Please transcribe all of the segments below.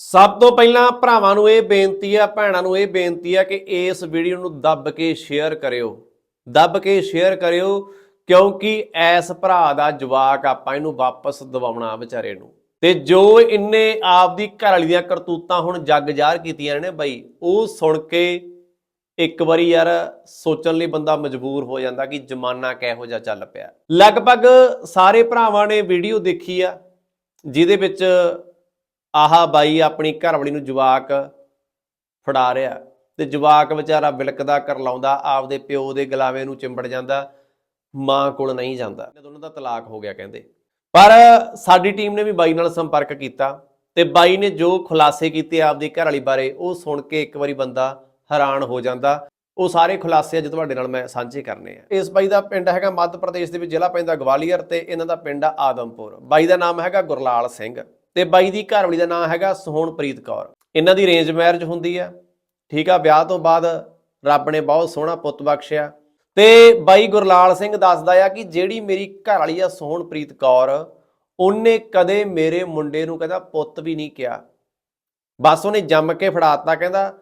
ਸਭ ਤੋਂ ਪਹਿਲਾਂ ਭਰਾਵਾਂ ਨੂੰ ਇਹ ਬੇਨਤੀ ਆ ਭੈਣਾਂ ਨੂੰ ਇਹ ਬੇਨਤੀ ਆ ਕਿ ਇਸ ਵੀਡੀਓ ਨੂੰ ਦੱਬ ਕੇ ਸ਼ੇਅਰ ਕਰਿਓ। ਦੱਬ ਕੇ ਸ਼ੇਅਰ ਕਰਿਓ ਕਿਉਂਕਿ ਐਸ ਭਰਾ ਦਾ ਜਵਾਕ ਆਪਾਂ ਇਹਨੂੰ ਵਾਪਸ ਦਿਵਾਉਣਾ ਵਿਚਾਰੇ ਨੂੰ। ਤੇ ਜੋ ਇੰਨੇ ਆਪਦੀ ਘਰ ਵਾਲੀ ਦੀਆਂ ਕਰਤੂਤਾਂ ਹੁਣ ਜੱਗ ਜ਼ਾਹਰ ਕੀਤੀਆਂ ਨੇ ਬਈ, ਉਹ ਸੁਣ ਕੇ ਇੱਕ ਵਾਰੀ ਯਾਰ ਸੋਚਣ ਲਈ ਬੰਦਾ ਮਜਬੂਰ ਹੋ ਜਾਂਦਾ ਕਿ ਜ਼ਮਾਨਾ ਕਿਹੋ ਜਿਹਾ ਚੱਲ ਪਿਆ। ਲਗਭਗ ਸਾਰੇ ਭਰਾਵਾਂ ਨੇ ਵੀਡੀਓ ਦੇਖੀ ਆ, ਜਿਹਦੇ ਵਿੱਚ ਆਹਾ ਬਾਈ ਆਪਣੀ ਘਰਵਾਲੀ ਨੂੰ ਜਵਾਕ ਫੜਾ ਰਿਹਾ ਤੇ ਜਵਾਕ ਵਿਚਾਰਾ ਬਿਲਕਦਾ ਕਰਲਾਉਂਦਾ, ਆਪਦੇ ਪਿਓ ਦੇ ਗਲਾਵੇ ਨੂੰ ਚਿੰਬੜ ਜਾਂਦਾ, ਮਾਂ ਕੋਲ ਨਹੀਂ ਜਾਂਦਾ। ਦੋਨਾਂ ਦਾ ਤਲਾਕ ਹੋ ਗਿਆ ਕਹਿੰਦੇ। ਪਰ ਸਾਡੀ ਟੀਮ ਨੇ ਵੀ ਬਾਈ ਨਾਲ ਸੰਪਰਕ ਕੀਤਾ ਤੇ ਬਾਈ ਨੇ ਜੋ ਖੁਲਾਸੇ ਕੀਤੇ ਆਪਦੀ ਘਰਵਾਲੀ ਬਾਰੇ, ਉਹ ਸੁਣ ਕੇ ਇੱਕ ਵਾਰੀ ਬੰਦਾ ਹੈਰਾਨ ਹੋ ਜਾਂਦਾ। ਉਹ ਸਾਰੇ ਖੁਲਾਸੇ ਅੱਜ ਤੁਹਾਡੇ ਨਾਲ ਮੈਂ ਸਾਂਝੇ ਕਰਨੇ ਆ। ਇਸ ਬਾਈ ਦਾ ਪਿੰਡ ਹੈਗਾ ਮੱਧ ਪ੍ਰਦੇਸ਼ ਦੇ ਵਿੱਚ ਜ਼ਿਲ੍ਹਾ ਪੈਂਦਾ ਗਵਾਲੀਅਰ ਤੇ ਇਹਨਾਂ ਦਾ ਪਿੰਡ ਆ ਆਦਮਪੁਰ। ਬਾਈ ਦਾ ਨਾਮ ਹੈਗਾ ਗੁਰਲਾਲ ਸਿੰਘ। ਤੇ ਬਾਈ ਦੀ ਘਰਵਾਲੀ ਦਾ ਨਾਮ ਹੈਗਾ ਸੋਹਣਪ੍ਰੀਤ ਕੌਰ। ਇਹਨਾਂ ਦੀ ਰੇਂਜ ਮੈਰਿਜ ਹੁੰਦੀ ਆ। ਠੀਕ ਆ, ਵਿਆਹ ਤੋਂ ਬਾਅਦ ਰੱਬ ਨੇ ਬਹੁਤ ਸੋਹਣਾ ਪੁੱਤ ਬਖਸ਼ਿਆ। ਤੇ ਬਾਈ ਗੁਰਲਾਲ ਸਿੰਘ ਦੱਸਦਾ ਆ ਕਿ ਜਿਹੜੀ ਮੇਰੀ ਘਰਵਾਲੀ ਆ ਸੋਹਣਪ੍ਰੀਤ ਕੌਰ, ਉਹਨੇ ਕਦੇ ਮੇਰੇ ਮੁੰਡੇ ਨੂੰ ਕਹਿੰਦਾ ਪੁੱਤ ਵੀ ਨਹੀਂ ਕਿਹਾ। ਬਸ ਉਹਨੇ ਜੰਮ ਕੇ ਫੜਾਤਾ, ਕਹਿੰਦਾ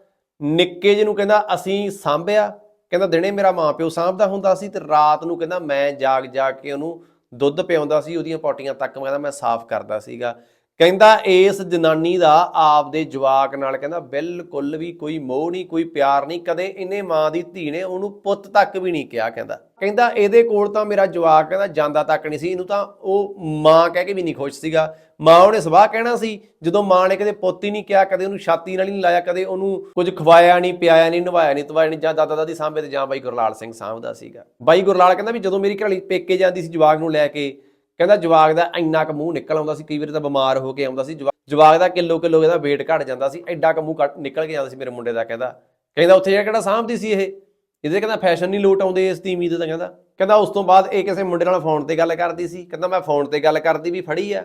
ਨਿੱਕੇ ਜਿਹੇ ਨੂੰ ਕਹਿੰਦਾ ਅਸੀਂ ਸਾਂਭਿਆ। ਕਹਿੰਦਾ ਦਿਨੇ ਮੇਰਾ ਮਾਪਿਓ ਸਾਂਭਦਾ ਹੁੰਦਾ ਸੀ ਤੇ ਰਾਤ ਨੂੰ ਕਹਿੰਦਾ ਮੈਂ ਜਾਗ ਜਾਗ ਕੇ ਉਹਨੂੰ ਦੁੱਧ ਪਿਆਉਂਦਾ ਸੀ, ਉਹਦੀਆਂ ਪੋਟੀਆਂ ਤੱਕ ਕਹਿੰਦਾ ਮੈਂ ਸਾਫ਼ ਕਰਦਾ ਸੀਗਾ। ਕਹਿੰਦਾ ਇਸ ਜਨਾਨੀ ਦਾ ਆਪਦੇ ਜਵਾਕ ਨਾਲ ਕਹਿੰਦਾ ਬਿਲਕੁਲ ਵੀ ਕੋਈ ਮੋਹ ਨਹੀਂ, ਕੋਈ ਪਿਆਰ ਨਹੀਂ, ਕਦੇ ਇਹਨੇ ਮਾਂ ਦੀ ਧੀ ਨੇ ਉਹਨੂੰ ਪੁੱਤ ਤੱਕ ਵੀ ਨਹੀਂ ਕਿਹਾ ਕਹਿੰਦਾ। ਕਹਿੰਦਾ ਇਹਦੇ ਕੋਲ ਤਾਂ ਮੇਰਾ ਜਵਾਕ ਕਹਿੰਦਾ ਜਾਂਦਾ ਤੱਕ ਨਹੀਂ ਸੀ, ਇਹਨੂੰ ਤਾਂ ਉਹ ਮਾਂ ਕਹਿ ਕੇ ਵੀ ਨਹੀਂ ਖੁਸ਼ ਸੀਗਾ। ਮਾਂ ਉਹਨੇ ਸਵਾਹ ਕਹਿਣਾ ਸੀ, ਜਦੋਂ ਮਾਂ ਨੇ ਕਦੇ ਪੁੱਤ ਹੀ ਨਹੀਂ ਕਿਹਾ, ਕਦੇ ਉਹਨੂੰ ਛਾਤੀ ਨਾਲ ਹੀ ਨਹੀਂ ਲਾਇਆ, ਕਦੇ ਉਹਨੂੰ ਕੁਝ ਖਵਾਇਆ ਨਹੀਂ, ਪਿਆਇਆ ਨਹੀਂ, ਨਵਾਇਆ ਨਹੀਂ, ਤਵਾਇਆ ਨਹੀਂ, ਜਾਂ ਦਾਦਾ ਦਾਦੀ ਸਾਂਭੇ ਤੇ ਜਾਂ ਬਾਈ ਗੁਰਲਾਲ ਸਿੰਘ ਸਾਂਭਦਾ ਸੀਗਾ। ਬਾਈ ਗੁਰਲਾਲ ਕਹਿੰਦਾ ਵੀ ਜਦੋਂ ਮੇਰੀ ਘਰਵਾਲੀ ਪੇਕੇ ਜਾਂਦੀ ਸੀ ਜਵਾਕ ਨੂੰ ਲੈ ਕੇ ਕਹਿੰਦਾ ਜਵਾਕ ਦਾ ਇੰਨਾ ਕੁ ਮੂੰਹ ਨਿਕਲ ਆਉਂਦਾ ਸੀ, ਕਈ ਵਾਰੀ ਤਾਂ ਬਿਮਾਰ ਹੋ ਕੇ ਆਉਂਦਾ ਸੀ। ਜਵਾ- ਜਵਾਕ ਦਾ ਕਿਲੋ ਕਿਲੋ ਇਹਦਾ weight ਘਟ ਜਾਂਦਾ ਸੀ ਐਡਾ ਕੁ ਮੂੰਹ ਨਿਕਲ ਕੇ ਜਾਂਦਾ ਸੀ ਮੇਰੇ ਮੁੰਡੇ ਦਾ ਕਹਿੰਦਾ। ਕਹਿੰਦਾ ਉੱਥੇ ਜਾ ਕਿਹੜਾ ਸਾਂਭਦੀ ਸੀ ਇਹ? ਇਹਦੇ ਕਹਿੰਦਾ ਫੈਸ਼ਨ ਨਹੀਂ ਲੋਟ ਆਉਂਦੇ ਇਸ ਦੀ ਉਮੀਦ ਤਾਂ ਕਹਿੰਦਾ। ਕਹਿੰਦਾ ਉਸ ਤੋਂ ਬਾਅਦ ਇਹ ਕਿਸੇ ਮੁੰਡੇ ਨਾਲ ਫੋਨ ਤੇ ਗੱਲ ਕਰਦੀ ਸੀ। ਕਹਿੰਦਾ ਮੈਂ ਫੋਨ ਤੇ ਗੱਲ ਕਰਦੀ ਵੀ ਫੜੀ ਆ।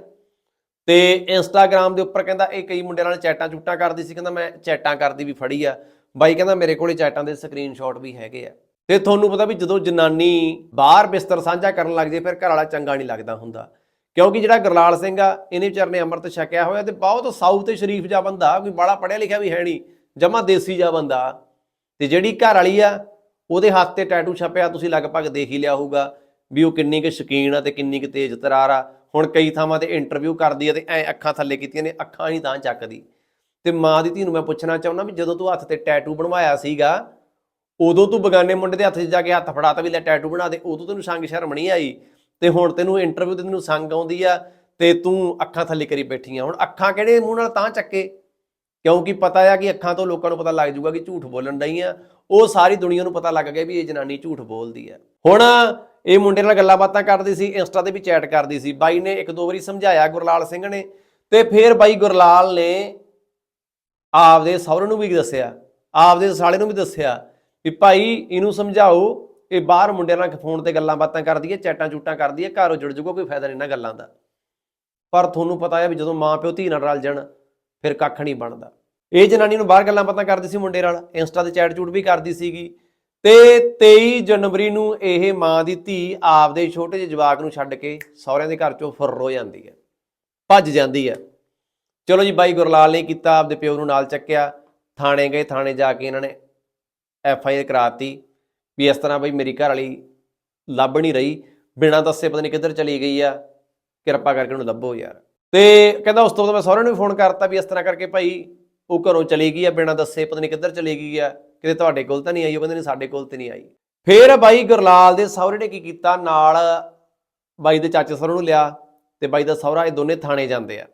ਤੇ ਇੰਸਟਾਗ੍ਰam ਦੇ ਉੱਪਰ ਕਹਿੰਦਾ ਇਹ ਕਈ ਮੁੰਡਿਆਂ ਨਾਲ ਚੈਟਾਂ ਚੁੱਟਾਂ ਕਰਦੀ ਸੀ। ਕਹਿੰਦਾ ਮੈਂ ਚੈਟਾਂ ਕਰਦੀ ਵੀ ਫੜੀ ਆ। ਬਾਈ ਕਹਿੰਦਾ ਮੇਰੇ ਕੋਲੇ ਚੈਟਾਂ ਦੇ ਸਕਰੀਨਸ਼ਾਟ ਵੀ ਹੈਗੇ ਆ। ਤੇ ਤੁਹਾਨੂੰ ਪਤਾ ਵੀ ਜਦੋਂ ਜਨਾਨੀ ਬਾਹਰ ਬਿਸਤਰ ਸਾਂਝਾ ਕਰਨ ਲੱਗ ਜੇ, ਫਿਰ ਘਰ ਵਾਲਾ ਚੰਗਾ ਨਹੀਂ ਲੱਗਦਾ ਹੁੰਦਾ। ਕਿਉਂਕਿ ਜਿਹੜਾ ਗੁਰਲਾਲ ਸਿੰਘ ਆ, ਇਹਨੇ ਵਿਚਾਰ ਨੇ ਅੰਮ੍ਰਿਤ ਛਕਿਆ ਹੋਇਆ ਤੇ ਬਹੁਤ ਸਾਊ ਤੇ ਸ਼ਰੀਫ ਜਾ ਬੰਦਾ, ਕੋਈ ਬਾਲਾ ਪੜਿਆ ਲਿਖਿਆ ਵੀ ਹੈ ਨਹੀਂ, ਜਮਾ ਦੇਸੀ ਜਾ ਬੰਦਾ। ਤੇ ਜਿਹੜੀ ਘਰ ਵਾਲੀ ਆ, ਉਹਦੇ ਹੱਥ ਤੇ ਟੈਟੂ ਛਪਿਆ, ਤੁਸੀਂ ਲਗਭਗ ਦੇਖ ਹੀ ਲਿਆ ਹੋਊਗਾ ਵੀ ਉਹ ਕਿੰਨੀ ਕੁ ਸ਼ਕੀਨ ਆ ਤੇ ਕਿੰਨੀ ਕੁ ਤੇਜ਼ ਤਰਾਰ ਆ। ਹੁਣ ਕਈ ਥਾਵਾਂ ਤੇ ਇੰਟਰਵਿਊ ਕਰਦੀ ਆ ਤੇ ਐ ਅੱਖਾਂ ਥੱਲੇ ਕੀਤੀਆਂ ਨੇ, ਅੱਖਾਂ ਨਹੀਂ ਤਾਂ ਚੱਕਦੀ। ਤੇ ਮਾਂ ਦੀ ਧੀ ਨੂੰ ਮੈਂ ਪੁੱਛਣਾ ਚਾਹੁੰਦਾ ਵੀ ਜਦੋਂ ਤੂੰ ਹੱਥ ਤੇ ਟੈਟੂ ਬਣਵਾਇਆ ਸੀਗਾ ਉਦੋਂ ਤੂੰ ਬਗਾਨੇ ਮੁੰਡੇ ਦੇ ਹੱਥ 'ਚ ਜਾ ਕੇ ਹੱਥ ਫੜਾਤਾ ਵੀ ਲੈ ਟੈਟੂ ਬਣਾ ਦੇ, ਉਦੋਂ ਤੈਨੂੰ ਸੰਗ ਸ਼ਰਮ ਨਹੀਂ ਆਈ? ਤੇ ਹੁਣ ਤੈਨੂੰ ਇੰਟਰਵਿਊ ਤੇ ਤੈਨੂੰ ਸੰਗ ਆਉਂਦੀ ਆ ਤੇ ਤੂੰ ਅੱਖਾਂ ਥੱਲੇ ਕਰੀ ਬੈਠੀ ਆ। ਹੁਣ ਅੱਖਾਂ ਕਿਹੜੇ ਮੂੰਹ ਨਾਲ ਤਾਂ ਚੱਕੇ? ਕਿਉਂਕਿ ਪਤਾ ਆ ਕਿ ਅੱਖਾਂ ਤੋਂ ਲੋਕਾਂ ਨੂੰ ਪਤਾ ਲੱਗ ਜਾਊਗਾ ਕਿ ਝੂਠ ਬੋਲਣ ਡਈ ਆ। ਉਹ ਸਾਰੀ ਦੁਨੀਆ ਨੂੰ ਪਤਾ ਲੱਗ ਗਿਆ ਵੀ ਇਹ ਜਨਾਨੀ ਝੂਠ ਬੋਲਦੀ ਆ। ਹੁਣ ਇਹ ਮੁੰਡੇ ਨਾਲ ਗੱਲਾਂ ਬਾਤਾਂ ਕਰਦੀ ਸੀ, ਇੰਸਟਾ ਤੇ ਵੀ ਚੈਟ ਕਰਦੀ ਸੀ। ਬਾਈ ਨੇ ਇੱਕ ਦੋ ਵਾਰੀ ਸਮਝਾਇਆ ਗੁਰਲਾਲ ਸਿੰਘ ਨੇ ਤੇ ਫਿਰ ਬਾਈ ਗੁਰਲਾਲ ਨੇ ਆਪਦੇ ਸਹੁਰੇ ਨੂੰ ਵੀ ਦੱਸਿਆ, ਆਪਦੇ ਸਾਲੇ ਨੂੰ ਵੀ ਦੱਸਿਆ ਵੀ ਭਾਈ ਇਹਨੂੰ ਸਮਝਾਓ, ਇਹ ਬਾਹਰ ਮੁੰਡਿਆਂ ਨਾਲ ਫੋਨ ਤੇ ਗੱਲਾਂ ਬਾਤਾਂ ਕਰਦੀ ਹੈ, ਚੈਟਾਂ ਚੂਟਾਂ ਕਰਦੀ ਹੈ, ਘਰੋਂ ਜੁੜ ਜੂਗਾ, ਕੋਈ ਫਾਇਦਾ ਨਹੀਂ ਇਹਨਾਂ ਗੱਲਾਂ ਦਾ। ਪਰ ਤੁਹਾਨੂੰ ਪਤਾ ਹੈ ਵੀ ਜਦੋਂ ਮਾਂ ਪਿਓ ਧੀ ਨਾਲ ਰਲ ਜਾਣ, ਫਿਰ ਕੱਖ ਨਹੀਂ ਬਣਦਾ। ਇਹ ਜਨਾਨੀ ਨੂੰ ਬਾਹਰ ਗੱਲਾਂ ਬਾਤਾਂ ਕਰਦੀ ਸੀ ਮੁੰਡੇ ਨਾਲ, ਇੰਸਟਾ ਤੇ ਚੈਟ ਚੂਟ ਵੀ ਕਰਦੀ ਸੀਗੀ। ਤੇ 23 ਜਨਵਰੀ ਨੂੰ ਇਹ ਮਾਂ ਦੀ ਧੀ ਆਪਦੇ ਛੋਟੇ ਜਿਹੇ ਜਵਾਕ ਨੂੰ ਛੱਡ ਕੇ ਸਹੁਰਿਆਂ ਦੇ ਘਰ ਚੋਂ ਫੁਰ ਹੋ ਜਾਂਦੀ ਹੈ, ਭੱਜ ਜਾਂਦੀ ਹੈ। ਚਲੋ ਜੀ, ਬਾਈ ਗੁਰਲਾਲ ਨੇ ਕੀਤਾ, ਆਪਦੇ ਪਿਓ ਨੂੰ ਨਾਲ ਚੱਕਿਆ। ਥਾਣੇ ਗਏ, ਥਾਣੇ ਜਾ ਕੇ ਇਹਨਾਂ ਨੇ ਐਫ ਆਈ ਆਰ ਕਰਾਤੀ ਵੀ ਇਸ ਤਰ੍ਹਾਂ ਬਈ ਮੇਰੀ ਘਰ ਵਾਲੀ ਲੱਭ ਨਹੀਂ ਰਹੀ, ਬਿਨਾਂ ਦੱਸੇ ਪਤਾ ਨਹੀਂ ਕਿੱਧਰ ਚਲੀ ਗਈ ਆ, ਕਿਰਪਾ ਕਰਕੇ ਉਹਨੂੰ ਲੱਭੋ ਯਾਰ। ਤੇ ਕਹਿੰਦਾ ਉਸ ਤੋਂ ਬਾਅਦ ਮੈਂ ਸਹੁਰੇ ਨੂੰ ਵੀ ਫੋਨ ਕਰਤਾ ਵੀ ਇਸ ਤਰ੍ਹਾਂ ਕਰਕੇ ਭਾਈ ਉਹ ਘਰੋਂ ਚਲੀ ਗਈ ਆ, ਬਿਨਾਂ ਦੱਸੇ ਪਤਾ ਨਹੀਂ ਕਿੱਧਰ ਚਲੀ ਗਈ ਆ, ਕਿਤੇ ਤੁਹਾਡੇ ਕੋਲ ਤਾਂ ਨਹੀਂ ਆਈ, ਉਹ ਕਹਿੰਦੇ ਨੇ ਸਾਡੇ ਕੋਲ ਤੇ ਨਹੀਂ ਆਈ। ਫੇਰ ਬਾਈ ਗੁਰਲਾਲ ਦੇ ਸਹੁਰੇ ਨੇ ਕੀ ਕੀਤਾ, ਨਾਲ ਬਾਈ ਦੇ ਚਾਚੇ ਸਹੁਰੇ ਨੂੰ ਲਿਆ ਤੇ ਬਾਈ ਦਾ ਸਹੁਰਾ ਇਹ ਦੋਨੇ ਥਾਣੇ ਜਾਂਦੇ ਆ।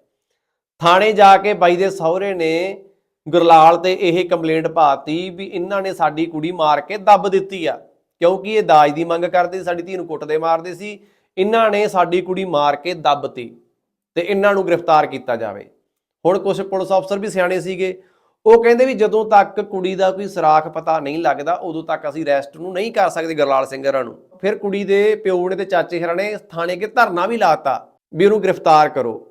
ਥਾਣੇ ਜਾ ਕੇ ਬਾਈ ਦੇ ਸਹੁਰੇ ਨੇ ਗੁਰਲਾਲ ਤੇ ਇਹ ਕੰਪਲੇਂਟ ਪਾਤੀ ਵੀ ਇਹਨਾਂ ਨੇ ਸਾਡੀ ਕੁੜੀ ਮਾਰ ਕੇ ਦੱਬ ਦਿੱਤੀ ਆ। ਕਿਉਂਕਿ ਇਹ ਦਾਜ ਦੀ ਮੰਗ ਕਰਦੇ ਸੀ, ਸਾਡੀ ਧੀ ਨੂੰ ਕੁੱਟਦੇ ਮਾਰਦੇ ਸੀ। ਇਹਨਾਂ ਨੇ ਸਾਡੀ ਕੁੜੀ ਮਾਰ ਕੇ ਦੱਬਤੀ ਤੇ ਇਹਨਾਂ ਨੂੰ ਗ੍ਰਿਫਤਾਰ ਕੀਤਾ ਜਾਵੇ। ਹੁਣ ਕੁਝ ਪੁਲਿਸ ਅਫਸਰ ਵੀ ਸਿਆਣੇ ਸੀਗੇ। ਉਹ ਕਹਿੰਦੇ ਵੀ ਜਦੋਂ ਤੱਕ ਕੁੜੀ ਦਾ ਕੋਈ ਸਰਾਖ ਪਤਾ ਨਹੀਂ ਲੱਗਦਾ, ਉਦੋਂ ਤੱਕ ਅਸੀਂ ਰੈਸਟ ਨੂੰ ਨਹੀਂ ਕਰ ਸਕਦੇ ਗੁਰਲਾਲ ਸਿੰਘ ਨੂੰ। ਫਿਰ ਕੁੜੀ ਦੇ ਪਿਓ ਨੇ ਤੇ ਚਾਚੇ ਹਰਾਂ ਨੇ ਥਾਣੇ ਕੇ ਧਰਨਾ ਵੀ ਲਾਤਾ ਵੀ ਉਹਨੂੰ ਗ੍ਰਿਫਤਾਰ ਕਰੋ।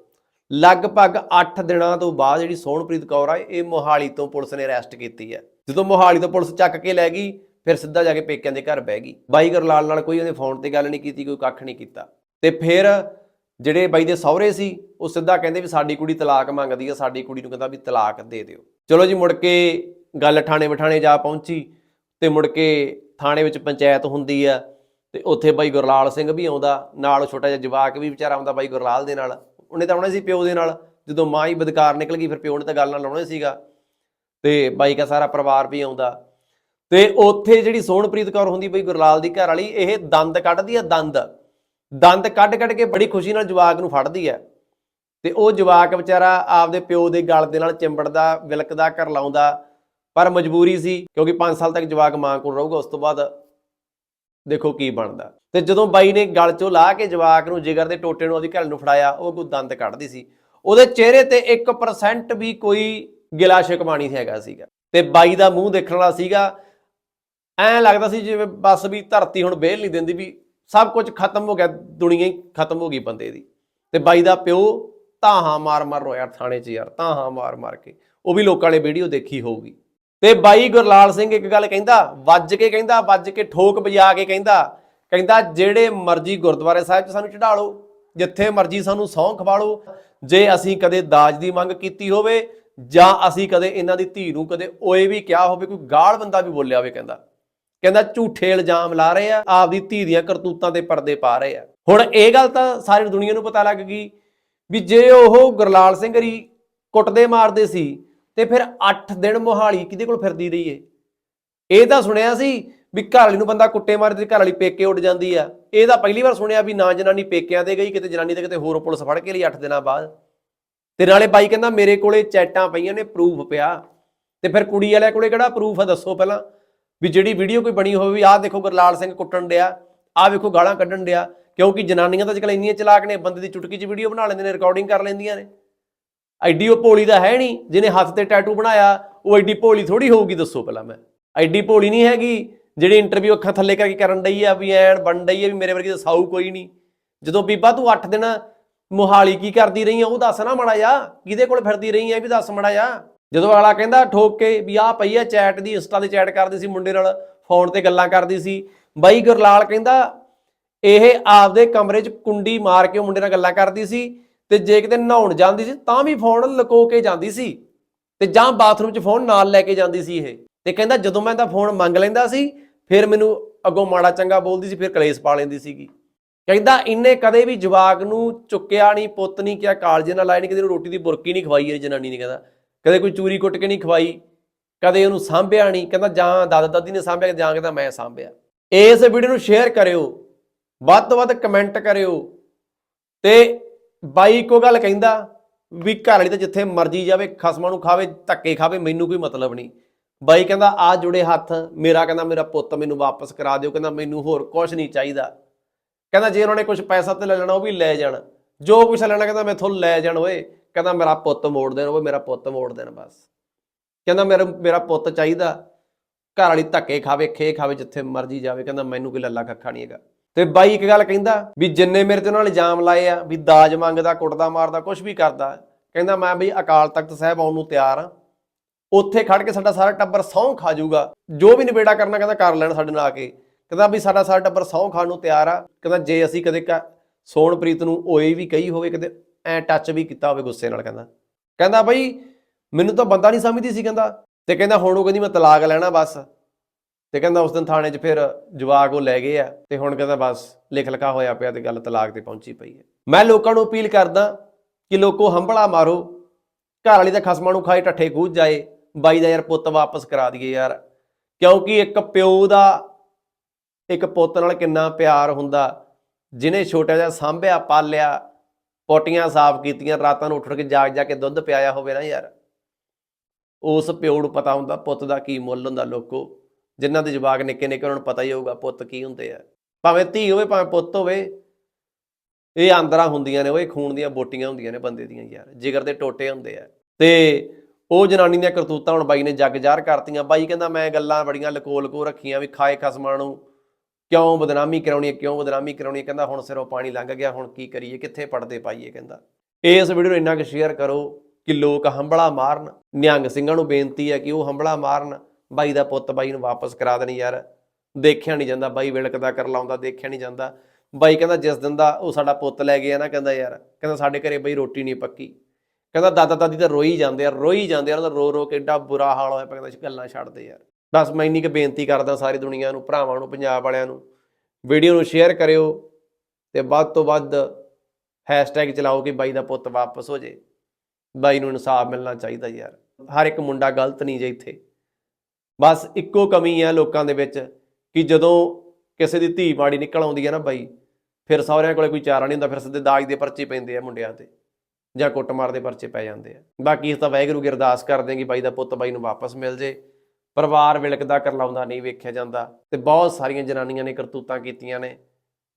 ਲਗਭਗ 8 ਦਿਨਾਂ ਤੋਂ ਬਾਅਦ ਜਿਹੜੀ ਸੋਹਣਪ੍ਰੀਤ ਕੌਰ ਆ, ਇਹ ਮੋਹਾਲੀ ਤੋਂ ਪੁਲਿਸ ਨੇ ਅਰੈਸਟ ਕੀਤੀ ਹੈ। ਜਦੋਂ ਮੋਹਾਲੀ ਤੋਂ ਪੁਲਿਸ ਚੱਕ ਕੇ ਲੈ ਗਈ, ਫਿਰ ਸਿੱਧਾ ਜਾ ਕੇ ਪੇਕਿਆਂ ਦੇ ਘਰ ਬਹਿ ਗਈ। ਬਾਈ ਗੁਰਲਾਲ ਨਾਲ ਕੋਈ ਉਹਦੇ ਫੋਨ ਤੇ ਗੱਲ ਨਹੀਂ ਕੀਤੀ, ਕੋਈ ਕੱਖ ਨਹੀਂ ਕੀਤਾ। ਤੇ ਫਿਰ ਜਿਹੜੇ ਬਾਈ ਦੇ ਸਹੁਰੇ ਸੀ, ਉਹ ਸਿੱਧਾ ਕਹਿੰਦੇ ਵੀ ਸਾਡੀ ਕੁੜੀ ਤਲਾਕ ਮੰਗਦੀ ਆ, ਸਾਡੀ ਕੁੜੀ ਨੂੰ ਕਹਿੰਦਾ ਵੀ ਤਲਾਕ ਦੇ ਦਿਓ। ਚਲੋ ਜੀ, ਮੁੜ ਕੇ ਗੱਲ ਥਾਣੇ ਬਿਠਾਣੇ ਜਾ ਪਹੁੰਚੀ ਤੇ ਮੁੜ ਕੇ ਥਾਣੇ ਵਿੱਚ ਪੰਚਾਇਤ ਹੁੰਦੀ ਆ ਤੇ ਉੱਥੇ ਬਾਈ ਗੁਰਲਾਲ ਸਿੰਘ ਵੀ ਆਉਂਦਾ, ਨਾਲ ਛੋਟਾ ਜਿਹਾ ਜਵਾਕ ਵੀ ਵਿਚਾਰਾ ਆਉਂਦਾ ਬਾਈ ਗੁਰਲਾਲ ਦੇ ਨਾਲ। ਉਹਨੇ ਤਾਂ ਆਉਣਾ ਸੀ ਪਿਓ ਦੇ ਨਾਲ, ਜਦੋਂ ਮਾਂ ਹੀ ਬਦਕਾਰ ਨਿਕਲ ਗਈ, ਫਿਰ ਪਿਓ ਨੇ ਤਾਂ ਗੱਲ ਨਾਲ ਲਾਉਣਾ ਸੀਗਾ। ਤੇ ਬਾਈ ਦਾ ਸਾਰਾ ਪਰਿਵਾਰ ਵੀ ਆਉਂਦਾ। ਤੇ ਉੱਥੇ ਜਿਹੜੀ ਸੋਹਣਪ੍ਰੀਤ ਕੌਰ ਹੁੰਦੀ ਬਈ ਗੁਰਲਾਲ ਦੀ ਘਰ ਵਾਲੀ, ਇਹ ਦੰਦ ਕੱਢਦੀ ਆ, ਦੰਦ। ਦੰਦ ਕੱਢ ਕੱਢ ਕੇ ਬੜੀ ਖੁਸ਼ੀ ਨਾਲ ਜਵਾਕ ਨੂੰ ਫੜਦੀ ਆ। ਤੇ ਉਹ ਜਵਾਕ ਵਿਚਾਰਾ ਆਪਦੇ ਪਿਓ ਦੇ ਗਲ ਦੇ ਨਾਲ ਚਿੰਬੜਦਾ, ਵਿਲਕਦਾ ਕਰ ਲਾਉਂਦਾ, ਪਰ ਮਜਬੂਰੀ ਸੀ, ਕਿਉਂਕਿ 5 ਸਾਲ ਤੱਕ ਜਵਾਕ ਮਾਂ ਕੋਲ ਰਹੂਗਾ, ਉਸ ਤੋਂ ਬਾਅਦ ਦੇਖੋ ਕੀ ਬਣਦਾ। ਤੇ ਜਦੋਂ ਬਾਈ ਨੇ ਗਲ ਚੋਂ ਲਾ ਕੇ ਜਵਾਕ ਨੂੰ ਜਿਗਰ ਦੇ ਟੋਟੇ ਨੂੰ ਉਹਦੀ ਘਰ ਨੂੰ ਫੜਾਇਆ, ਉਹ ਕੋਈ ਦੰਦ ਕੱਢਦੀ ਸੀ। ਉਹਦੇ ਚਿਹਰੇ ਤੇ 1% ਵੀ ਕੋਈ ਗਿਲਾ ਸ਼ਿਕਵਾ ਨਹੀਂ ਹੈਗਾ ਸੀਗਾ। ਤੇ ਬਾਈ ਦਾ ਮੂੰਹ ਦੇਖਣ ਵਾਲਾ ਸੀਗਾ। ਐਂ ਲੱਗਦਾ ਸੀ ਜਿਵੇਂ ਬਸ ਵੀ ਧਰਤੀ ਹੁਣ ਬੇਲ ਨਹੀਂ ਦਿੰਦੀ ਵੀ ਸਭ ਕੁਝ ਖਤਮ ਹੋ ਗਿਆ, ਦੁਨੀਆ ਹੀ ਖਤਮ ਹੋ ਗਈ ਬੰਦੇ ਦੀ। ਤੇ ਬਾਈ ਦਾ ਪਿਓ ਤਾਹਾਂ ਮਾਰ ਮਾਰ ਰੋਇਆ ਥਾਣੇ 'ਚ ਯਾਰ ਤਾਹਾਂ ਮਾਰ ਮਾਰ ਕੇ। ਉਹ ਵੀ ਲੋਕਾਂ ਨੇ ਵੀਡੀਓ ਦੇਖੀ ਹੋਊਗੀ। ਤੇ ਬਾਈ ਗੁਰਲਾਲ ਸਿੰਘ ਇੱਕ ਗੱਲ ਕਹਿੰਦਾ, ਵੱਜ ਕੇ ਕਹਿੰਦਾ, ਵੱਜ ਕੇ ਠੋਕ ਵਜਾ ਕੇ ਕਹਿੰਦਾ ਕਹਿੰਦਾ ਜਿਹੜੇ ਮਰਜ਼ੀ ਗੁਰਦੁਆਰੇ ਸਾਹਿਬ 'ਚ ਸਾਨੂੰ ਚੜਾ ਲਓ, ਜਿੱਥੇ ਮਰਜ਼ੀ ਸਾਨੂੰ ਸਹੁੰ ਖਵਾ ਲਓ, ਜੇ ਅਸੀਂ ਕਦੇ ਦਾਜ ਦੀ ਮੰਗ ਕੀਤੀ ਹੋਵੇ, ਜਾਂ ਅਸੀਂ ਕਦੇ ਇਹਨਾਂ ਦੀ ਧੀ ਨੂੰ ਕਦੇ ਓਏ ਵੀ ਕਿਹਾ ਹੋਵੇ, ਕੋਈ ਗਾਲ ਬੰਦਾ ਵੀ ਬੋਲਿਆ ਹੋਵੇ ਕਹਿੰਦਾ। ਕਹਿੰਦਾ ਝੂਠੇ ਇਲਜ਼ਾਮ ਲਾ ਰਹੇ ਆ, ਆਪਦੀ ਧੀ ਦੀਆਂ ਕਰਤੂਤਾਂ ਤੇ ਪਰਦੇ ਪਾ ਰਹੇ ਆ। ਹੁਣ ਇਹ ਗੱਲ ਤਾਂ ਸਾਰੀ ਦੁਨੀਆ ਨੂੰ ਪਤਾ ਲੱਗ ਗਈ ਵੀ ਜੇ ਉਹ ਗੁਰਲਾਲ ਸਿੰਘ ਹਰੀ ਕੁੱਟਦੇ ਮਾਰਦੇ ਸੀ ਤੇ ਫਿਰ 8 ਦਿਨ ਮੋਹਾਲੀ ਕਿਹਦੇ ਕੋਲ ਫਿਰਦੀ ਰਹੀ ਏ? ਇਹ ਤਾਂ ਸੁਣਿਆ ਸੀ ਵੀ ਘਰ ਵਾਲੀ ਨੂੰ ਬੰਦਾ ਕੁੱਟੇ ਮਾਰਦੇ ਤੇ ਘਰ ਵਾਲੀ ਪੇਕੇ ਉੱਡ ਜਾਂਦੀ ਆ। ਇਹ ਤਾਂ ਪਹਿਲੀ ਵਾਰ ਸੁਣਿਆ ਵੀ ਨਾ ਜਨਾਨੀ ਪੇਕਿਆਂ ਤੇ ਗਈ, ਕਿਤੇ ਜਨਾਨੀ ਤੇ ਕਿਤੇ ਹੋਰ ਪੁਲਿਸ ਫੜ ਕੇ ਲਈ 8 ਦਿਨਾਂ ਬਾਅਦ। ਤੇ ਨਾਲੇ ਬਾਈ ਕਹਿੰਦਾ ਮੇਰੇ ਕੋਲੇ ਚੈਟਾਂ ਪਈਆਂ ਨੇ ਪ੍ਰੂਫ ਪਿਆ। ਤੇ ਫਿਰ ਕੁੜੀ ਵਾਲਿਆਂ ਕੋਲੇ ਕਿਹੜਾ ਪ੍ਰੂਫ ਆ ਦੱਸੋ ਪਹਿਲਾਂ? ਵੀ ਜਿਹੜੀ ਵੀਡੀਓ ਕੋਈ ਬਣੀ ਹੋਵੇ ਵੀ ਆਹ ਦੇਖੋ ਗੁਰਲਾਲ ਸਿੰਘ ਕੁੱਟਣ ਡਿਆ, ਆਹ ਵੇਖੋ ਗਾਲਾਂ ਕੱਢਣ ਡਿਆ। ਕਿਉਂਕਿ ਜਨਾਨੀਆਂ ਤਾਂ ਅੱਜਕੱਲ ਇੰਨੀਆਂ ਚਲਾਕ ਨੇ, ਬੰਦੇ ਦੀ ਚੁਟਕੀ 'ਚ ਵੀਡੀਓ ਬਣਾ ਲੈਂਦੇ ਨੇ ਰਿਕਾਰਡਿੰਗ ਕਰ ਲੈਂਦੀਆਂ ਨੇ। ਐਡੀ ਉਹ ਭੋਲੀ ਦਾ ਹੈ ਨਹੀਂ, ਜਿਹਨੇ ਹੱਥ ਤੇ ਟੈਟੂ ਬਣਾਇਆ, ਉਹ ਐਡੀ ਭੋਲੀ ਥੋੜੀ ਹੋਊਗੀ, ਦੱਸੋ ਪਹਿਲਾਂ ਮੈਂ। ਐਡੀ ਭੋਲੀ ਨਹੀਂ ਹੈਗੀ, ਜਿਹੜੀ ਇੰਟਰਵਿਊ ਅੱਖਾਂ ਥੱਲੇ ਕਰਕੇ ਕਰਨ ਡਈ ਆ ਵੀ ਐਨ ਬਣ ਡਈ ਆ ਵੀ ਮੇਰੇ ਵਰਗੀ ਤਾਂ ਸਾਊ ਕੋਈ ਨਹੀਂ। ਜਦੋਂ ਬੀਬਾ ਤੂੰ 8 ਦਿਨ ਮੋਹਾਲੀ ਕੀ ਕਰਦੀ ਰਹੀ ਆ, ਉਹ ਦੱਸ ਨਾ ਮੜਾ ਜਾ ਕਿਹਦੇ ਕੋਲ ਫਿਰਦੀ ਰਹੀ ਆ ਇਹ ਵੀ ਦੱਸ ਮੜਾ ਜਾ ਜਦੋਂ ਅਗਲਾ ਕਹਿੰਦਾ ਠੋਕ ਕੇ ਵੀ ਆਹ ਪਈ ਆ ਚੈਟ ਦੀ, ਇੰਸਟਾ ਤੇ ਚੈਟ ਕਰਦੀ ਸੀ ਮੁੰਡੇ ਨਾਲ ਫੋਨ ਤੇ ਗੱਲਾਂ ਕਰਦੀ ਸੀ। ਬਾਈ ਗੁਰਲਾਲ ਕਹਿੰਦਾ, ਇਹ ਆਪਦੇ ਕਮਰੇ 'ਚ ਕੁੰਡੀ ਮਾਰ ਕੇ ਉਹ ਮੁੰਡੇ ਨਾਲ ਗੱਲਾਂ ਕਰਦੀ ਸੀ। ਤੇ ਜੇ ਕਿਤੇ ਨਹਾਉਣ ਜਾਂਦੀ ਸੀ, ਤਾਂ ਵੀ ਫੋਨ ਲੁਕੋ ਕੇ ਜਾਂਦੀ ਸੀ ਤੇ ਜਾਂ ਬਾਥਰੂਮ 'ਚ ਫੋਨ ਨਾਲ ਲੈ ਕੇ ਜਾਂਦੀ ਸੀ ਇਹ। ਤੇ ਕਹਿੰਦਾ ਜਦੋਂ ਮੈਂ ਤਾਂ ਫੋਨ ਮੰਗ ਲੈਂਦਾ ਸੀ, ਫਿਰ ਮੈਨੂੰ ਅੱਗੋਂ ਮਾੜਾ ਚੰਗਾ ਬੋਲਦੀ ਸੀ, ਫਿਰ ਕਲੇਸ਼ ਪਾ ਲੈਂਦੀ ਸੀਗੀ। ਕਹਿੰਦਾ ਇਹਨੇ ਕਦੇ ਵੀ ਜਵਾਕ ਨੂੰ ਚੁੱਕਿਆ ਨਹੀਂ ਪੁੱਤ ਨਹੀਂ ਕਿਹਾ, ਕਾਲਜੇ ਨਾਲ ਲਾਇਆ ਨਹੀਂ ਕਦੇ ਨੂੰ ਰੋਟੀ ਦੀ ਬੁਰਕੀ ਨਹੀਂ ਖਵਾਈ ਇਹ ਜਨਾਨੀ ਨੇ ਕਹਿੰਦਾ। ਕਦੇ ਕੋਈ ਚੂਰੀ ਕੁੱਟ ਕੇ ਨਹੀਂ ਖਵਾਈ, ਕਦੇ ਉਹਨੂੰ ਸਾਂਭਿਆ ਨਹੀਂ ਕਹਿੰਦਾ ਜਾਂ ਦਾਦਾ ਦਾਦੀ ਨੇ ਸਾਂਭਿਆ, ਜਾਂ ਕਹਿੰਦਾ ਮੈਂ ਸਾਂਭਿਆ। ਇਸ ਵੀਡੀਓ ਨੂੰ ਸ਼ੇਅਰ ਕਰਿਓ, ਵੱਧ ਤੋਂ ਵੱਧ ਕਮੈਂਟ ਕਰਿਓ ਤੇ ਬਾਈ ਇੱਕੋ ਗੱਲ ਕਹਿੰਦਾ ਵੀ ਘਰ ਵਾਲੀ ਤਾਂ ਜਿੱਥੇ ਮਰਜ਼ੀ ਜਾਵੇ, ਖਸਮਾਂ ਨੂੰ ਖਾਵੇ, ਧੱਕੇ ਖਾਵੇ, ਮੈਨੂੰ ਕੋਈ ਮਤਲਬ ਨਹੀਂ। ਬਾਈ ਕਹਿੰਦਾ, ਆ ਜੁੜੇ ਹੱਥ, ਮੇਰਾ ਕਹਿੰਦਾ, ਮੇਰਾ ਪੁੱਤ ਮੈਨੂੰ ਵਾਪਸ ਕਰਾ ਦਿਓ, ਕਹਿੰਦਾ, ਮੈਨੂੰ ਹੋਰ ਕੁਝ ਨਹੀਂ ਚਾਹੀਦਾ। ਕਹਿੰਦਾ, ਜੇ ਉਹਨਾਂ ਨੇ ਕੁਝ ਪੈਸਾ ਤੇ ਲੈ ਲੈਣਾ, ਉਹ ਵੀ ਲੈ ਜਾਣ। ਜੋ ਕੁਝ ਲੈਣਾ, ਕਹਿੰਦਾ ਮੈਥੋਂ ਲੈ ਜਾਣ ਓਏ। ਕਹਿੰਦਾ, ਮੇਰਾ ਪੁੱਤ ਮੋੜ ਦੇਣ ਓਏ, ਮੇਰਾ ਪੁੱਤ ਮੋੜ ਦੇਣ ਬਸ। ਕਹਿੰਦਾ, ਮੇਰਾ ਮੇਰਾ ਪੁੱਤ ਚਾਹੀਦਾ। ਘਰ ਵਾਲੀ ਧੱਕੇ ਖਾਵੇ, ਖੇ ਖਾਵੇ, ਜਿੱਥੇ ਮਰਜ਼ੀ ਜਾਵੇ, ਕਹਿੰਦਾ, ਮੈਨੂੰ ਕੋਈ ਲੱਲਾ ਕੱਖਾ ਨਹੀਂ ਹੈਗਾ। ਤੇ ਬਾਈ ਇੱਕ ਗੱਲ ਕਹਿੰਦਾ ਵੀ ਜਿੰਨੇ ਮੇਰੇ ਤੇ ਉਹਨਾਂ ਨੇ ਇਲਜ਼ਾਮ ਲਾਏ ਆ ਵੀ ਦਾਜ ਮੰਗਦਾ, ਕੁੱਟਦਾ, ਮਾਰਦਾ ਕੁਝ ਵੀ ਕਰਦਾ, ਕਹਿੰਦਾ ਮੈਂ ਬਈ ਅਕਾਲ ਤਖਤ ਸਾਹਿਬ ਆਉਣ ਨੂੰ ਤਿਆਰ ਆ ਉੱਥੇ ਖੜ ਕੇ ਸਾਡਾ ਸਾਰਾ ਟੱਬਰ ਸਹੁੰ ਖਾ ਜਾਊਗਾ। ਜੋ ਵੀ ਨਿਬੇੜਾ ਕਰਨਾ ਕਹਿੰਦਾ ਕਰ ਲੈਣ ਸਾਡੇ ਨਾਲ ਆ ਕੇ। ਕਹਿੰਦਾ ਵੀ ਸਾਡਾ ਸਾਰਾ ਟੱਬਰ ਸਹੁੰ ਖਾਣ ਨੂੰ ਤਿਆਰ ਆ। ਕਹਿੰਦਾ ਜੇ ਅਸੀਂ ਕਦੇ ਕ- ਸੋਹਣਪ੍ਰੀਤ ਨੂੰ ਓਏ ਵੀ ਕਹੀ ਹੋਵੇ ਕਦੇ ਐ ਟੱਚ ਵੀ ਕੀਤਾ ਹੋਵੇ ਗੁੱਸੇ ਨਾਲ ਕਹਿੰਦਾ। ਕਹਿੰਦਾ ਬਈ ਮੈਨੂੰ ਤਾਂ ਬੰਦਾ ਨਹੀਂ ਸਮਝਦੀ ਸੀ ਕਹਿੰਦਾ। ਤੇ ਕਹਿੰਦਾ ਹੁਣ ਉਹ ਕਹਿੰਦੀ ਮੈਂ ਤਲਾਕ ਲੈਣਾ ਬਸ। ਤੇ ਕਹਿੰਦਾ ਉਸ ਦਿਨ ਥਾਣੇ 'ਚ ਫਿਰ ਜਵਾਕ ਉਹ ਲੈ ਗਏ ਆ ਤੇ ਹੁਣ ਕਹਿੰਦਾ ਬਸ ਲਿਖ ਲਿਖਾ ਹੋਇਆ ਪਿਆ ਤੇ ਗੱਲ ਤਲਾਕ ਤੇ ਪਹੁੰਚੀ ਪਈ ਹੈ। ਮੈਂ ਲੋਕਾਂ ਨੂੰ ਅਪੀਲ ਕਰਦਾ ਕਿ ਲੋਕੋ ਹੰਬਲਾ ਮਾਰੋ, ਘਰ ਵਾਲੀ ਦਾ ਖਸਮਾਂ ਨੂੰ ਖਾਏ ਟੱਠੇ ਖੂਜ ਜਾਏ, ਬਾਈ ਦਾ ਯਾਰ ਪੁੱਤ ਵਾਪਸ ਕਰਾ ਦਈਏ ਯਾਰ। ਕਿਉਂਕਿ ਇੱਕ ਪਿਓ ਦਾ, ਇੱਕ ਪੁੱਤ ਨਾਲ ਕਿੰਨਾ ਪਿਆਰ ਹੁੰਦਾ। ਜਿਨੇ ਛੋਟਾ ਜਿਹਾ ਸਾਂਭਿਆ, ਪਾਲਿਆ, ਪੋਟੀਆਂ ਸਾਫ਼ ਕੀਤੀਆਂ, ਰਾਤਾਂ ਨੂੰ ਉੱਠ ਉੱਠ ਕੇ ਜਾਗ ਜਾ ਕੇ ਦੁੱਧ ਪਿਆਇਆ ਹੋਵੇ ਨਾ ਯਾਰ। ਉਸ ਪਿਓ ਨੂੰ ਪਤਾ ਹੁੰਦਾ ਪੁੱਤ ਦਾ ਕੀ ਮੁੱਲ ਹੁੰਦਾ ਲੋਕੋ। ਜਿਨ੍ਹਾਂ ਦੇ ਜਵਾਕ ਨਿੱਕੇ ਨਿੱਕੇ ਉਹਨਾਂ ਨੂੰ ਪਤਾ ਹੀ ਹੋਊਗਾ ਪੁੱਤ ਕੀ ਹੁੰਦੇ ਆ। ਭਾਵੇਂ ਧੀ ਹੋਵੇ, ਭਾਵੇਂ ਪੁੱਤ ਹੋਵੇ, ਇਹ ਆਂਦਰਾਂ ਹੁੰਦੀਆਂ ਨੇ, ਉਹ ਇਹ ਖੂਨ ਦੀਆਂ ਬੋਟੀਆਂ ਹੁੰਦੀਆਂ ਨੇ ਬੰਦੇ ਦੀਆਂ ਯਾਰ, ਜਿਗਰ ਦੇ ਟੋਟੇ ਹੁੰਦੇ ਆ। ਤੇ ਉਹ ਜਨਾਨੀ ਦੀਆਂ ਕਰਤੂਤਾਂ ਹੁਣ ਬਾਈ ਨੇ ਜੱਗ ਜ਼ਾਹਰ ਕਰਤੀਆਂ। ਬਾਈ ਕਹਿੰਦਾ, ਮੈਂ ਗੱਲਾਂ ਬੜੀਆਂ ਲਕੋ ਲਕੋ ਰੱਖੀਆਂ ਵੀ ਖਾਏ ਖਸਮਾਂ ਨੂੰ, ਕਿਉਂ ਬਦਨਾਮੀ ਕਰਾਉਣੀ ਹੈ, ਕਿਉਂ ਬਦਨਾਮੀ ਕਰਾਉਣੀ ਹੈ? ਕਹਿੰਦਾ, ਹੁਣ ਸਿਰੋਂ ਪਾਣੀ ਲੰਘ ਗਿਆ, ਹੁਣ ਕੀ ਕਰੀਏ, ਕਿੱਥੇ ਪੜਦੇ ਪਾਈਏ? ਕਹਿੰਦਾ। ਇਸ ਵੀਡੀਓ ਨੂੰ ਇੰਨਾ ਕੁ ਸ਼ੇਅਰ ਕਰੋ ਕਿ ਲੋਕ ਹੰਬਲਾ ਮਾਰਨ। ਨਿਹੰਗ ਸਿੰਘਾਂ ਨੂੰ ਬੇਨਤੀ ਹੈ ਕਿ ਉਹ ਹੰਬਲਾ ਮਾਰਨ। ਬਾਈ ਦਾ ਪੁੱਤ ਬਾਈ ਨੂੰ ਵਾਪਸ ਕਰਾ ਦੇਣ ਯਾਰ। ਦੇਖਿਆ ਨਹੀਂ ਜਾਂਦਾ, ਬਾਈ ਵਿਲਕਦਾ, ਕਰ ਲਾਉਂਦਾ, ਦੇਖਿਆ ਨਹੀਂ ਜਾਂਦਾ। ਬਾਈ ਕਹਿੰਦਾ, ਜਿਸ ਦਿਨ ਦਾ ਉਹ ਸਾਡਾ ਪੁੱਤ ਲੈ ਗਿਆ ਨਾ, ਕਹਿੰਦਾ ਯਾਰ, ਕਹਿੰਦਾ ਸਾਡੇ ਘਰੇ ਬਈ ਰੋਟੀ ਨਹੀਂ ਪੱਕੀ। ਕਹਿੰਦਾ ਦਾਦਾ ਦਾਦੀ ਤਾਂ ਰੋਈ ਜਾਂਦੇ ਆ, ਰੋਈ ਜਾਂਦੇ ਆ, ਉਹਨਾਂ ਦਾ ਰੋ ਰੋ ਕੇ ਏਡਾ ਬੁਰਾ ਹਾਲ ਹੋਇਆ ਪਿਆ, ਕਹਿੰਦਾ ਗੱਲਾਂ ਛੱਡਦੇ ਯਾਰ ਬਸ ਮੈਂ ਇੰਨੀ ਕੁ ਬੇਨਤੀ ਕਰਦਾ ਸਾਰੀ ਦੁਨੀਆ ਨੂੰ, ਭਰਾਵਾਂ ਨੂੰ, ਪੰਜਾਬ ਵਾਲਿਆਂ ਨੂੰ। ਵੀਡੀਓ ਨੂੰ ਸ਼ੇਅਰ ਕਰਿਓ ਤੇ ਵੱਧ ਤੋਂ ਵੱਧ ਹੈਸ਼ਟੈਗ ਚਲਾਓ ਕਿ ਬਾਈ ਦਾ ਪੁੱਤ ਵਾਪਸ ਹੋ ਜੇ। ਬਾਈ ਨੂੰ ਇਨਸਾਫ ਮਿਲਣਾ ਚਾਹੀਦਾ ਯਾਰ। ਹਰ ਇੱਕ ਮੁੰਡਾ ਗਲਤ ਨਹੀਂ ਜੇ ਇੱਥੇ। ਬਸ ਇੱਕੋ ਕਮੀ ਹੈ ਲੋਕਾਂ ਦੇ ਵਿੱਚ ਕਿ ਜਦੋਂ ਕਿਸੇ ਦੀ ਧੀ ਮਾੜੀ ਨਿਕਲ ਆਉਂਦੀ ਹੈ ਨਾ ਬਾਈ, ਫਿਰ ਸਹੁਰਿਆਂ ਕੋਲੇ ਕੋਈ ਚਾਰਾ ਨਹੀਂ ਹੁੰਦਾ, ਫਿਰ ਸਿੱਧੇ ਦਾਜ ਦੇ ਪਰਚੇ ਪੈਂਦੇ ਆ ਮੁੰਡਿਆਂ ਤੇ ਜਾਂ ਕੁੱਟਮਾਰ ਦੇ ਪਰਚੇ ਪੈ ਜਾਂਦੇ ਆ। ਬਾਕੀ ਇਸ ਤਾਂ ਵਾਹਿਗੁਰੂ ਕੀ ਅਰਦਾਸ ਕਰਦੇ ਹਾਂ ਕਿ ਬਾਈ ਦਾ ਪੁੱਤ ਬਾਈ ਨੂੰ ਵਾਪਸ ਮਿਲ ਜੇ। ਪਰਿਵਾਰ ਵਿਲਕਦਾ, ਕਰਲਾਉਂਦਾ, ਨਹੀਂ ਵੇਖਿਆ ਜਾਂਦਾ ਤੇ ਬਹੁਤ ਸਾਰੀਆਂ ਜਨਾਨੀਆਂ ਨੇ ਕਰਤੂਤਾਂ ਕੀਤੀਆਂ ਨੇ।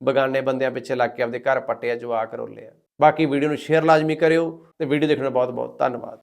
ਬਗਾਨੇ ਬੰਦਿਆਂ ਪਿੱਛੇ ਲੱਗ ਕੇ ਆਪਦੇ ਘਰ ਪੱਟਿਆ, ਜਵਾਕ ਰੋਲਿਆ। ਬਾਕੀ ਵੀਡੀਓ ਨੂੰ ਸ਼ੇਅਰ ਲਾਜ਼ਮੀ ਕਰਿਓ ਤੇ ਵੀਡੀਓ ਦੇਖਣ ਦਾ ਬਹੁਤ ਬਹੁਤ ਧੰਨਵਾਦ।